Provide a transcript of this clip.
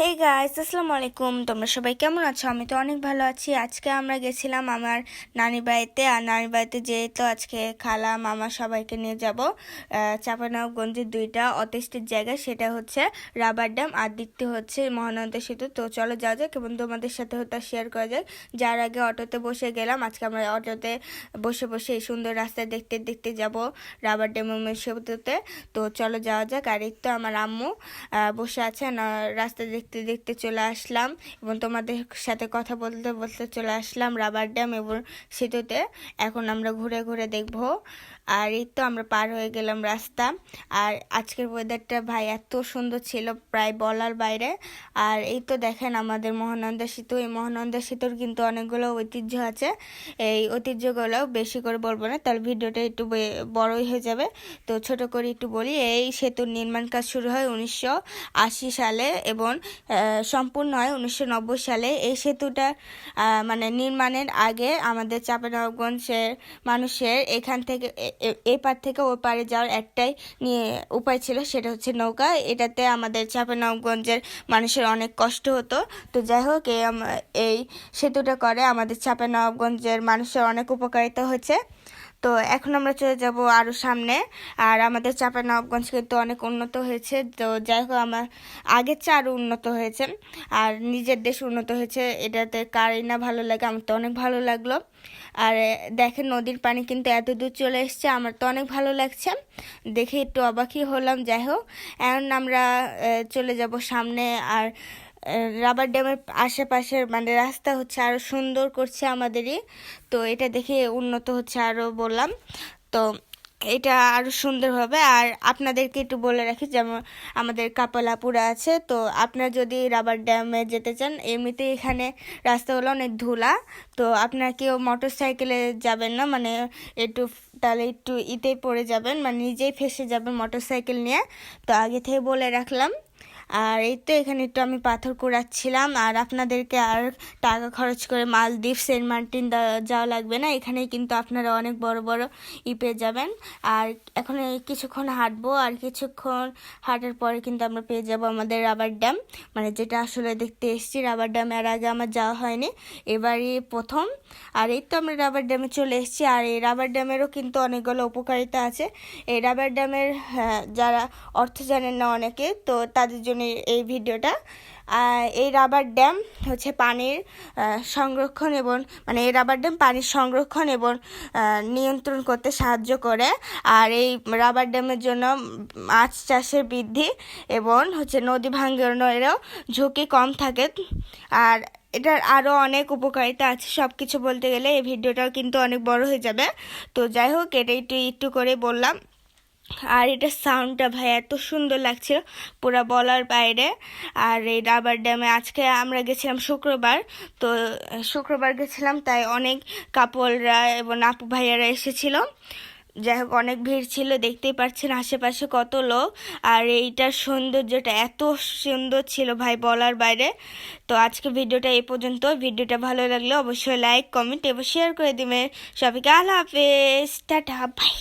Hey guys আসসালামু আলাইকুম তোমরা সবাই কেমন আছো? আমি তো অনেক ভালো আছি। আজকে আমরা গেছিলাম আমার নানির বাড়িতে। আর নানির বাড়িতে যেয়ে তো আজকে খালা, মামা সবাইকে নিয়ে যাব চাপানগঞ্জের দুইটা অতেষ্টের জায়গা। সেটা হচ্ছে রাবার ড্যাম আর দ্বিতীয় হচ্ছে মহানন্দা সেতু। তো চলো যাওয়া যাক এবং তোমাদের সাথে হয়তো শেয়ার করা যাক। যার আগে অটোতে বসে গেলাম। আজকে আমরা অটোতে বসে বসে এই সুন্দর রাস্তা দেখতে দেখতে যাব রাবার ড্যামের সেতুতে তো চলো যাওয়া যাক। আর এই তো আমার আম্মু বসে আছে। রাস্তা দেখতে দেখতে দেখতে চলে আসলাম এবং তোমাদের সাথে কথা বলতে বলতে চলে আসলাম রাবার ড্যাম এবং সেতুতে। এখন আমরা ঘুরে ঘুরে দেখব। আর এই তো আমরা পার হয়ে গেলাম রাস্তা। আর আজকের ওয়েদারটা ভাই এত সুন্দর ছিল, প্রায় বলার বাইরে। আর এই তো দেখেন আমাদের মহানন্দা সেতু। এই মহানন্দা সেতুর কিন্তু অনেকগুলো ঐতিহ্য আছে। এই ঐতিহ্যগুলো বেশি করে বলব না তাহলে ভিডিওটা একটু বড়ই হয়ে যাবে। তো ছোট করে একটু বলি, এই সেতুর নির্মাণ কাজ শুরু হয় উনিশশো আশি সালে এবং সম্পূর্ণ হয় উনিশশো নব্বই সালে। এই সেতুটা মানে নির্মাণের আগে আমাদের চাঁপানগঞ্জের মানুষের এখান থেকে, এ- পার থেকে ওই পারে যাওয়ার একটাই নিয়ে উপায় ছিল, সেটা হচ্ছে নৌকা। এটাতে আমাদের চাঁপানগঞ্জের মানুষের অনেক কষ্ট হতো। তো যাই হোক এই এই সেতুটা করে আমাদের চাঁপানগঞ্জের মানুষের অনেক উপকারিতা হয়েছে। তো এখন আমরা চলে যাব আরও সামনে। আর আমাদের চাঁপানগঞ্জ কিন্তু অনেক উন্নত হয়েছে। তো যাই হোক, আমার আগের চেয়ে আরও উন্নত হয়েছে। আর নিজের দেশ উন্নত হয়েছে, এটাতে কারই না ভালো লাগে, আমার তো অনেক ভালো লাগল। আর দেখেন, নদীর পানি কিন্তু এত দূর চলে এসছে, আমার তো অনেক ভালো লাগছে। দেখে একটু অবাকই হলাম, যাই হোক। এখন আমরা চলে যাব সামনে। আর রাবার ড্যামের আশেপাশের মানে রাস্তা হচ্ছে আরও সুন্দর করছে আমাদেরই। তো এটা দেখে উন্নত হচ্ছে আরও বললাম। তো এটা আরও সুন্দর হবে। আর আপনাদেরকে একটু বলে রাখি, যেমন আমাদের কাপালাপুরা আছে, তো আপনারা যদি রাবার ড্যামে যেতে চান এমনিতে এখানে রাস্তাগুলো অনেক ধুলা। তো আপনারা কেউ মোটর সাইকেলে যাবেন না মানে একটু তাহলে একটু ইতে পড়ে যাবেন মানে নিজেই ফেসে যাবেন মোটর সাইকেল নিয়ে। তো আগে থেকে বলে রাখলাম আর এই তো এখানে একটু আমি পাথর কুড়াচ্ছিলাম আর আপনাদেরকে আর টাকা খরচ করে মালদ্বীপ সেন্ট মার্টিন যাওয়া লাগবে না। এখানেই কিন্তু আপনারা অনেক বড় বড় ই পেয়ে যাবেন। আর এখন কিছুক্ষণ হাঁটবো আর কিছুক্ষণ হাঁটার পরে কিন্তু আমরা পেয়ে যাব আমাদের রাবার ড্যাম। মানে যেটা আসলে দেখতে এসেছি রাবার ড্যাম এর আগে আমার যাওয়া হয়নি এবারই প্রথম। আর এই তো আমরা রাবার ড্যামে চলে এসেছি আর এই রাবার ড্যামেরও কিন্তু অনেকগুলো উপকারিতা আছে। এই রাবার ড্যামের হ্যাঁ, যারা অর্থ জানেন না অনেকে তো তাদের জন্য এই ভিডিওটা। এই রাবার ড্যাম হচ্ছে পানির সংরক্ষণ এবং মানে এই রাবার ড্যাম পানির সংরক্ষণ এবং নিয়ন্ত্রণ করতে সাহায্য করে। আর এই রাবার ড্যামের জন্য মাছ চাষের বৃদ্ধি এবং হচ্ছে নদী ভাঙ্গনেরও ঝুঁকি কম থাকে। আর এটার আরও অনেক উপকারিতা আছে। সব কিছু বলতে গেলে এই ভিডিওটাও কিন্তু অনেক বড় হয়ে যাবে। তো যাই হোক এটা একটু একটু করে বললাম। আর এটা সাউন্ডটা ভাই এত সুন্দর লাগছিল পুরো বলার বাইরে। আর এই রাবার ড্যামে আজকে আমরা গেছিলাম শুক্রবার। তো শুক্রবার গেছিলাম, তাই অনেক কাপড়রা এবং আপু ভাইয়ারা এসেছিল। যাই হোক, অনেক ভিড় ছিল, দেখতেই পাচ্ছেন আশেপাশে কত লোক। আর এইটার সৌন্দর্যটা এত সুন্দর ছিল ভাই বলার বাইরে। তো আজকে ভিডিওটা এই পর্যন্ত। ভিডিওটা ভালো লাগলে অবশ্যই লাইক কমেন্ট এবং শেয়ার করে দিবেন। সবাইকে আল্লাহ হাফেজ। Tata bye